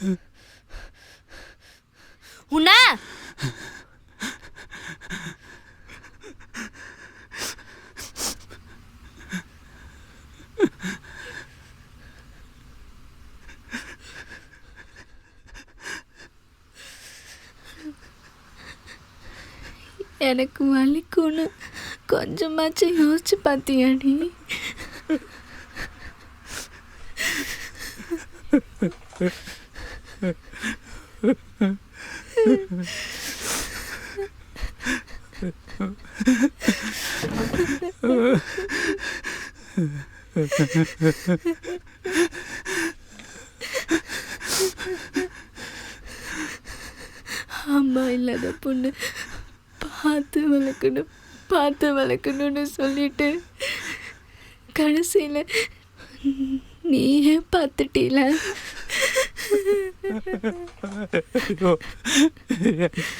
Mm-hmm. எனக்கு வலிக்கும்னு கொஞ்சமாச்சும் யோசிச்சு பார்த்தியாடி அம்மா இல்லாத பொண்ணு. பார்த்து வளர்க்கணும் பார்த்து வளர்க்கணும்னு சொல்லிட்டு கடைசியில் நீயே பார்த்துட்டீல.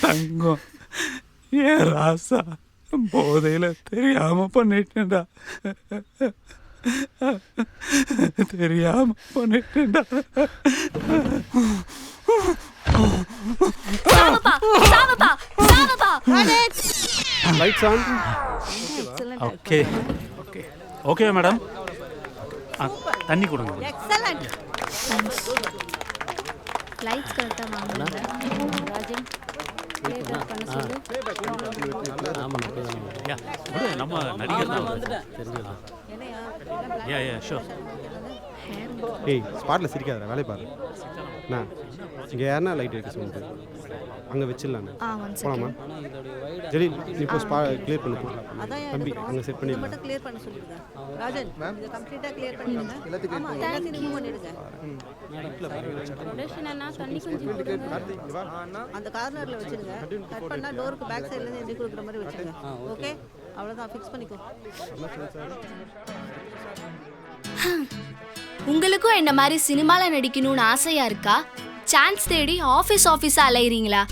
தங்கம் ஏன் ராசா போதையில தெரியாம பண்ணிட்டேன்டா. தெரியாம பண்ணிட்டேன்டா. Lights on okay okay okay madam தண்ணி கொடுங்க லைட்ஸ் கரெக்டாக ராஜன் நம்ம நடிகர் தான் யா யா ஷோ ஏய் ஸ்பாட்டில் சிரிக்காதடா வேலையை பாரு நான் இங்கே யாருன்னா லைட் வைக்க சொல்லுது அங்கே வச்சிடலாம் ஆ ஒன் போலாமா? ஜெலீல் நீ இப்போ ஸ்பா கிளியர் பண்ணு போ. தம்பி அங்கே செட் பண்ணிடலாம். மட்டும் கிளியர் பண்ண சொல்லிடுங்க. ராஜன் இதை கம்ப்ளீட்டா கிளியர் பண்ணிடுங்க. ஆமா எல்லாத்தையும் ரிமூவ் பண்ணிடுங்க. அந்த கார்னர்ல வச்சிருங்க. கட் பண்ணா டோருக்கு பேக் சைடுல இருந்து எண்ணி கொடுக்குற மாதிரி வச்சிருங்க. ஓகே அவ்வளவுதான் ஃபிக்ஸ் பண்ணிக்கோ. உங்களுக்கும் என்ன மாதிரி சினிமால நடிக்கணும்னு ஆசையா இருக்கா? சான்ஸ் தேடி ஆஃபீஸ் ஆஃபீஸா அலையறீங்களா?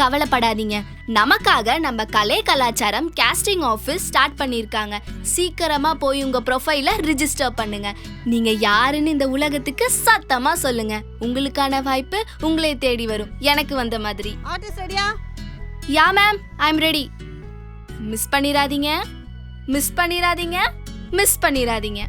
கவலைப்படாதீங்க. நமக்காக நம்ம கலை கலாச்சாரம் கேஸ்டிங் ஆஃபீஸ் ஸ்டார்ட் பண்ணியிருக்காங்க. சீக்கிரமா போய் உங்க ப்ரொஃபைல ரிஜிஸ்டர் பண்ணுங்க. நீங்க யாருன்னு இந்த உலகத்துக்கு சத்தமா சொல்லுங்க. உங்களுக்கான வாய்ப்பு உங்களை தேடி வரும். எனக்கு வந்த மாதிரி. Yeah ma'am I am ready miss பண்ணிராதீங்க. Miss பண்ணிராதீங்க. மிஸ் பண்ணிராதீங்க.